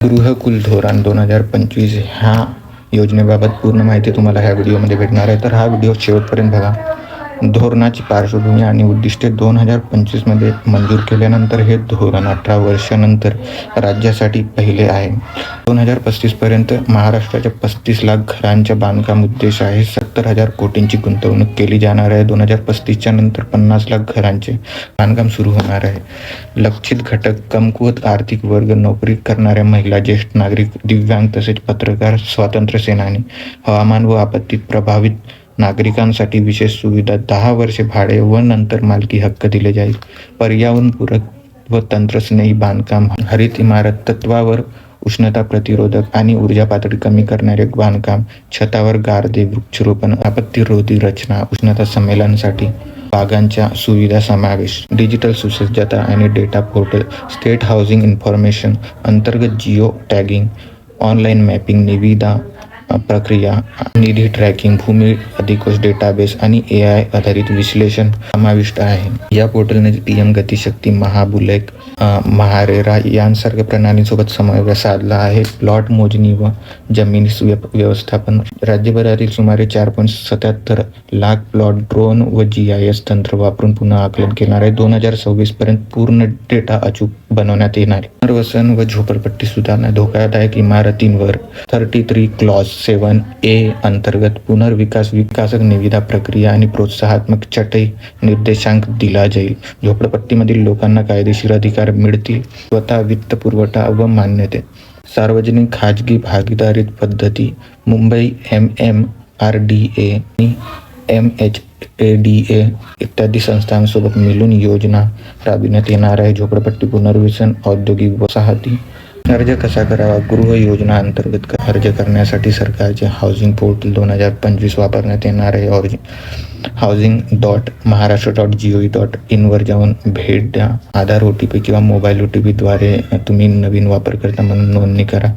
गृहकुल धोरण दोन हजार पंचवीस ह्या योजनेबाबत पूर्ण माहिती तुम्हाला ह्या व्हिडिओमध्ये भेटणार आहे. तर हा व्हिडिओ शेवटपर्यंत बघा. धोरणाची पार्श्वभूमी आणि उद्दिष्टे दोन हजार पंचवीसमध्ये मंजूर केल्यानंतर हे धोरण अठरा वर्षानंतर राज्यासाठी पहिले आहे. दोन हजार पस्तीसपर्यंत महाराष्ट्राच्या पस्तीस लाख घरांच्या बांधकाम उद्देश आहे. सत्तर हजार कोटींची गुंतवणूक केली जाणार आहे. दोन हजार पस्तीसच्या नंतर पन्नास लाख घरांचे बांधकाम सुरू होणार आहे. लक्षित घटक कमकुवत आर्थिक वर्ग नोकरी करणाऱ्या महिला ज्येष्ठ नागरिक दिव्यांग तसेच पत्रकार स्वातंत्र्य सेनानी हवामान व आपत्तीत प्रभावित नागरिकांसाठी विशेष सुविधा दहा वर्षे भाडे व नंतर मालकी हक्क दिले जाईल. पर्यावरणपूरक व तंत्रस्नेही बांधकाम हरित इमारत तत्वावर उष्णता प्रतिरोधक आणि ऊर्जा पातळी कमी करणारे बांधकाम छतावर गारदे वृक्षरोपण आपत्तीरोधी रचना उष्णता संमेलनासाठी बागांच्या सुविधा समावेश डिजिटल सुसज्जता आणि data portal state housing information अंतर्गत जिओ टॅगिंग ऑनलाईन मॅपिंग निविदा प्रक्रिया, निधी ट्रॅकिंग भूमी अधिकोष डेटाबेस आणि ए आय आधारित विश्लेषण समाविष्ट आहे. या पोर्टलने पी एम गतिशक्ती महाबुलेक महारेरा यांसारख्या प्रणालीसोबत समन्वय साधला आहे. प्लॉट मोजणी व ज़मीन व्यवस्थापन. राज्यभरातील सुमारे चार पॉईंट सत्याहत्तर लाख प्लॉट ड्रोन व जी आय एस तंत्र वापरून पुन्हा आकलन केणार आहे. दोन हज़ार सव्वीस पर्यंत पूर्ण डेटा अचूक बनवण्यात येणार पुनर्वसन व झोपडपट्टी सुधारणा धोकादायक इमारतींवर thirty three clause seven A अंतर्गत पुनर्विकास विकासक निविदा प्रक्रिया आणि प्रोत्साहात्मक चटई निर्देशांक दिला जाईल. झोपडपट्टीमधील लोकांना कायदेशीर अधिकार मिळतील. स्वतः वित्त पुरवठा व मान्यते. सार्वजनिक खाजगी भागीदारीत पद्धती. Mumbai M M R D A आणि M H A D A इत्यादी संस्थांसोबत मिळून योजना राबविण्यात येणार आहे. झोपडपट्टी पुनर्वसन औद्योगिक वसाहती. अर्ज कसा करावा? गृह योजना अंतर्गत अर्ज करण्यासाठी सरकारचे हाऊसिंग पोर्टल दोन हजार पंचवीस वापरण्यात येणार आहे. और housing dot Maharashtra dot G O dot इनवर जाऊन भेट द्या. आधार ओ टी पी किंवा मोबाईल ओ टी पीद्वारे तुम्ही नवीन वापरकर्ता म्हणून नोंदणी करा.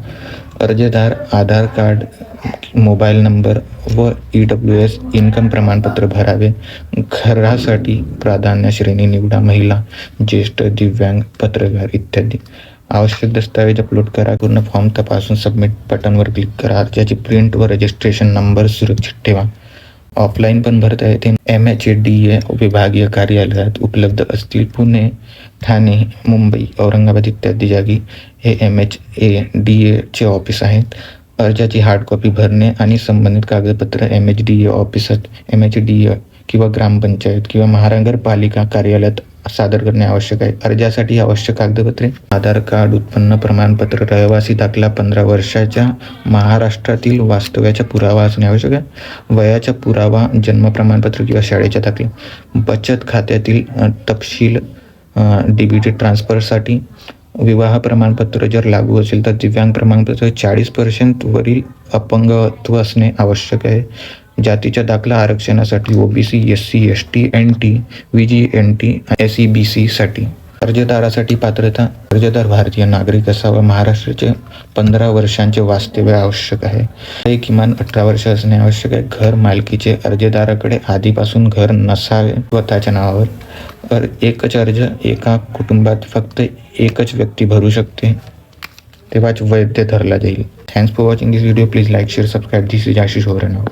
अर्जदार आधार कार्ड मोबाईल नंबर व ई डब्ल्यू एस इन्कम प्रमाणपत्र भरावे. घरासाठी प्राधान्य श्रेणी निवडा. महिला ज्येष्ठ दिव्यांग पत्रकार इत्यादी. आवश्यक दस्तावेज़ अपलोड करा, पूर्ण फॉर्म तपासून सबमिट बटनवर क्लिक करा अर्जाची प्रिंट व रजिस्ट्रेशन नंबर सुरक्षित ठेवा. ऑफलाईन पण भरता येते M H A D A विभागीय कार्यालयात उपलब्ध असतील. पुणे, ठाणे, मुंबई, औरंगाबाद इत्यादी जागी हे एम एच ए डी एचे ऑफ़िस आहेत. अर्जाची हार्ड कॉपी भरणे आणि संबंधित कागदपत्र एम एच डी ए ऑफिसात एम एच डी ए किंवा ग्रामपंचायत किंवा महानगरपालिका कार्यालयात सादर करणे आवश्यक आहे. अर्जासाठी आवश्यक कागदपत्रे आधार कार्ड उत्पन्न प्रमाणपत्र रहिवासी दाखला पंधरा वर्षाच्या महाराष्ट्रातील वास्तव्याचा पुरावा असणे आवश्यक आहे. वयाचा पुरावा जन्म प्रमाणपत्र किंवा शाळेच्या दाखला. बचत खात्यातील तपशील डी टी ट्रान्सफरसाठी विवाह प्रमाणपत्र जर लागू असेल तर दिव्यांग प्रमाणपत्र चाळीस पर्सेंट वरील अपंगत्व असणे आवश्यक आहे. जातीच्या दाखला आरक्षणासाठी OBC S C S T N T V J N T S E B सीसाठी अर्जदारासाठी पात्रता अर्जदार भारतीय नागरिक असावा. महाराष्ट्राचे पंधरा वर्षांचे वास्तव्य आवश्यक आहे. हे किमान अठरा वर्ष असणे आवश्यक आहे. घर मालकीचे अर्जदाराकडे आधीपासून घर नसावे स्वतःच्या नावावर. तर एकच अर्ज एका कुटुंबात फक्त एकच व्यक्ती भरू शकते तेव्हाच वैध धरला जाईल. Thanks for watching this video please like share subscribe this is Ashish now